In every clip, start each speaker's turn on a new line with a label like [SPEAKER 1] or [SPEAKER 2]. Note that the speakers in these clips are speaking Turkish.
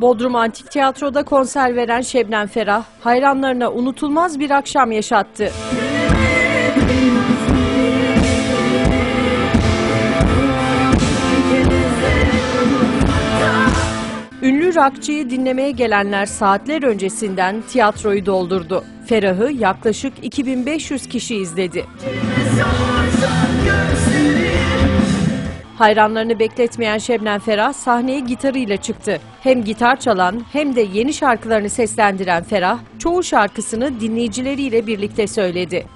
[SPEAKER 1] Bodrum Antik Tiyatro'da konser veren Şebnem Ferah, hayranlarına unutulmaz bir akşam yaşattı. Ünlü rockçıyı dinlemeye gelenler saatler öncesinden tiyatroyu doldurdu. Ferah'ı yaklaşık 2500 kişi izledi. Hayranlarını bekletmeyen Şebnem Ferah sahneye gitarıyla çıktı. Hem gitar çalan hem de yeni şarkılarını seslendiren Ferah, çoğu şarkısını dinleyicileriyle birlikte söyledi.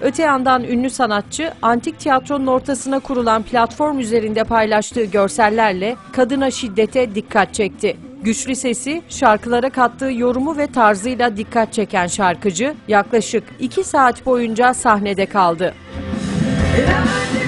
[SPEAKER 1] Öte yandan ünlü sanatçı, antik tiyatronun ortasına kurulan platform üzerinde paylaştığı görsellerle kadına şiddete dikkat çekti. Güçlü sesi, şarkılara kattığı yorumu ve tarzıyla dikkat çeken şarkıcı yaklaşık 2 saat boyunca sahnede kaldı.
[SPEAKER 2] Ben